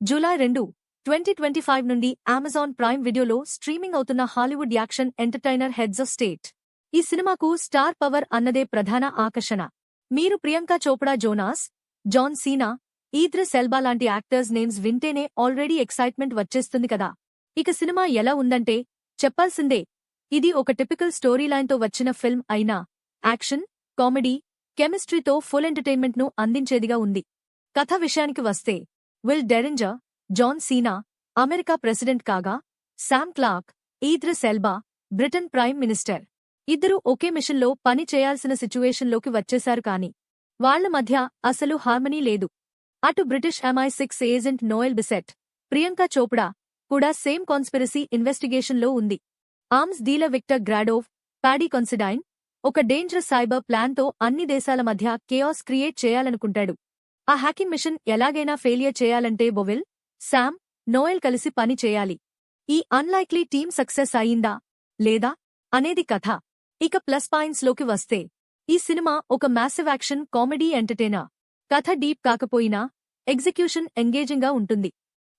July రెండు twenty twenty five నుండి Amazon prime వీడియోలో స్ట్రీమింగ్ అవుతున్న Hollywood action entertainer heads of state. ఈ సినిమాకు స్టార్ పవర్ అన్నదే ప్రధాన ఆకర్షణ. మీరు Priyanka Chopra Jonas John Cena Idris Elba లాంటి యాక్టర్స్ నేమ్స్ వింటేనే ఆల్రెడీ ఎక్సైట్మెంట్ వచ్చేస్తుంది కదా. ఇక సినిమా ఎలా ఉందంటే చెప్పాల్సిందే ఇది ఒక టిపికల్ స్టోరీ లైన్తో వచ్చిన ఫిల్మ్ అయినా యాక్షన్ కామెడీ కెమిస్ట్రీతో ఫుల్ ఎంటర్టైన్మెంట్ను అందించేదిగా ఉంది. కథ విషయానికి వస్తే Will Derringer John Cena America President కాగా Sam Clarke Idris Elba Britain Prime Minister. ఇద్దరూ ఒకే మిషన్లో పని చేయాల్సిన సిచ్యువేషన్లోకి వచ్చేశారు కాని వాళ్ళ మధ్య అసలు హార్మనీ లేదు. అటు British MI six agent Noel Bisset Priyanka Chopra కూడా సేమ్ కాన్స్పిరసీ ఇన్వెస్టిగేషన్లో ఉంది. Arms deal Victor Gradov Paddy Considine ఒక డేంజరస్ సైబర్ ప్లాన్తో అన్ని దేశాల మధ్య కేయాస్ క్రియేట్ చేయాలనుకుంటాడు. ఆ హ్యాకింగ్ మిషన్ ఎలాగైనా ఫెయిలియర్ చేయాలంటే బొవెల్ శామ్ నోయల్ కలిసి పని చేయాలి. ఈ అన్లైక్లీ టీమ్ సక్సెస్ అయిందా? లేదా? అనేది కథ. ఇక ప్లస్ పాయింట్స్లోకి వస్తే ఈ సినిమా ఒక మ్యాసివ్ యాక్షన్ కామెడీ ఎంటర్టైనర్. కథ డీప్ కాకపోయినా ఎగ్జిక్యూషన్ ఎంగేజింగ్గా ఉంటుంది.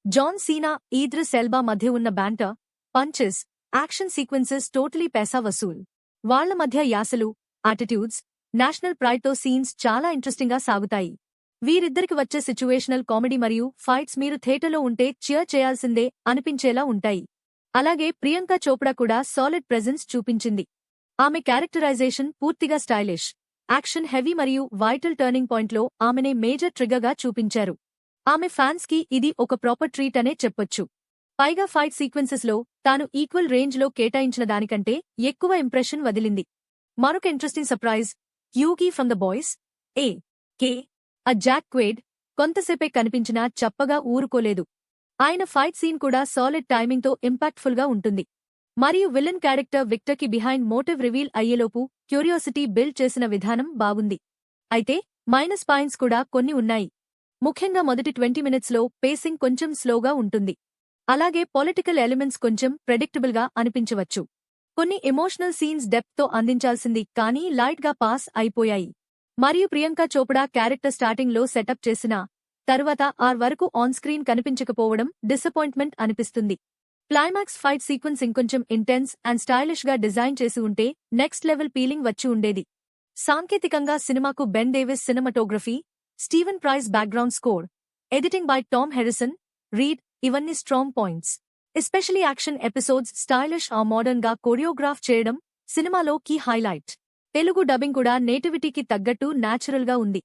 జాన్ సీనా ఈద్రిస్ ఎల్బా మధ్య ఉన్న banter punches action sequences totally పేసా వసూల్. వాళ్ళ మధ్య యాసలు యాటిట్యూడ్స్ నేషనల్ ప్రైడ్తో సీన్స్ చాలా ఇంట్రెస్టింగ్గా సాగుతాయి. వీరిద్దరికి వచ్చే సిచ్యువేషనల్ కామెడీ మరియు ఫైట్స్ మీరు థియేటర్లో ఉంటే చియర్ చేయాల్సిందే అనిపించేలా ఉంటాయి. అలాగే ప్రియాంక చోప్డా కూడా సాలిడ్ ప్రెజెన్స్ చూపించింది. ఆమె క్యారెక్టరైజేషన్ పూర్తిగా స్టైలిష్ యాక్షన్ హెవీ మరియు వైటల్ టర్నింగ్ పాయింట్లో ఆమెనే మేజర్ ట్రిగర్గా చూపించారు. ఆమె ఫ్యాన్స్కి ఇది ఒక ప్రాపర్ ట్రీట్ అనే చెప్పొచ్చు. పైగా ఫైట్ సీక్వెన్సెస్లో తాను ఈక్వల్ రేంజ్లో కేటాయించిన దానికంటే ఎక్కువ ఇంప్రెషన్ వదిలింది. మరొక interesting surprise Hughie from the Boys A K A Jack Quaid కొంతసేపే కనిపించినా చప్పగా ఊరుకోలేదు. ఆయన ఫైట్ సీన్ కూడా సాలిడ్ టైమింగ్తో ఇంపాక్ట్ఫుల్గా ఉంటుంది. మరియు విలన్ క్యారెక్టర్ విక్టర్కి బిహైండ్ మోటివ్ రివీల్ అయ్యేలోపు క్యూరియాసిటీ బిల్డ్ చేసిన విధానం బాగుంది. అయితే మైనస్ పాయింట్స్ కూడా కొన్ని ఉన్నాయి. ముఖ్యంగా మొదటి ట్వంటీ మినిట్స్లో పేసింగ్ కొంచెం స్లోగా ఉంటుంది. అలాగే పొలిటికల్ ఎలిమెంట్స్ కొంచెం ప్రెడిక్టబుల్గా అనిపించవచ్చు. కొన్ని ఎమోషనల్ సీన్స్ డెప్త్తో అందించాల్సింది కానీ లైట్గా పాస్ అయిపోయాయి. మరియు ప్రియాంక చోప్డా క్యారెక్టర్ స్టార్టింగ్లో సెటప్ చేసిన తరువాత ఆర్ వరకు ఆన్ స్క్రీన్ కనిపించకపోవడం డిసప్పాయింట్మెంట్ అనిపిస్తుంది. క్లైమాక్స్ ఫైట్ సీక్వెన్స్ ఇంకొంచెం ఇంటెన్స్ అండ్ స్టైలిష్గా డిజైన్ చేసి ఉంటే నెక్స్ట్ లెవెల్ పీలింగ్ వచ్చి ఉండేది. సాంకేతికంగా సినిమాకు Ben Davis cinematography Steven Price background score editing by Tom Harrison Reid ఇవన్నీ strong points. Especially action episodes stylish ఆ మోడర్న్గా కొరియోగ్రాఫ్ చేయడం సినిమాలో కీ హైలైట్. తెలుగు డబ్బింగ్ కూడా నేటివిటీకి తగ్గట్టు న్యాచురల్గా ఉంది.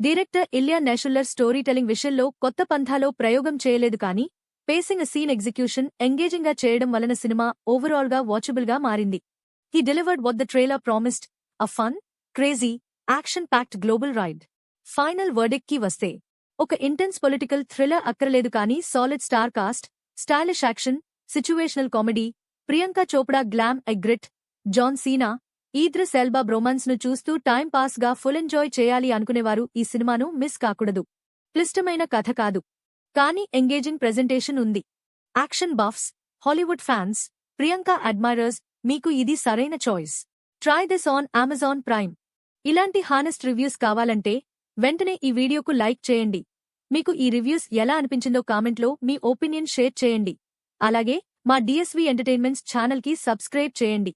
Director Ilya Naishuller story telling విషయంలో కొత్త పంథాలో ప్రయోగం చేయలేదు కానీ పేసింగ్ సీన్ ఎగ్జిక్యూషన్ ఎంగేజింగ్గా చేయడం వలన సినిమా ఓవరాల్గా వాచబుల్గా మారింది. He delivered what the trailer promised a fun crazy action packed global ride final వర్డిక్కి వస్తే ఒక ఇంటెన్స్ పొలిటికల్ థ్రిల్లర్ అక్కరలేదు కానీ solid star cast stylish action situational comedy Priyanka Chopra glam ఎగ్రిట్ John Cena Idris Elba బ్రొమాన్స్ను చూస్తూ టైంపాస్గా full enjoy చేయాలి అనుకునేవారు ఈ సినిమాను మిస్ కాకూడదు. క్లిష్టమైన కథ కాదు. కానీ ఎంగేజింగ్ ప్రెజెంటేషన్ ఉంది. Action buffs Hollywood fans Priyanka admirers మీకు ఇది సరైన choice. Try this on Amazon Prime. ఇలాంటి హానెస్ట్ రివ్యూస్ కావాలంటే వెంటనే ఈ వీడియోకు లైక్ చేయండి. మీకు ఈ రివ్యూస్ ఎలా అనిపించిందో కామెంట్లో మీ ఒపీనియన్ షేర్ చేయండి. అలాగే మా డిఎస్వి ఎంటర్టైన్మెంట్స్ ఛానల్కి సబ్స్క్రైబ్ చేయండి.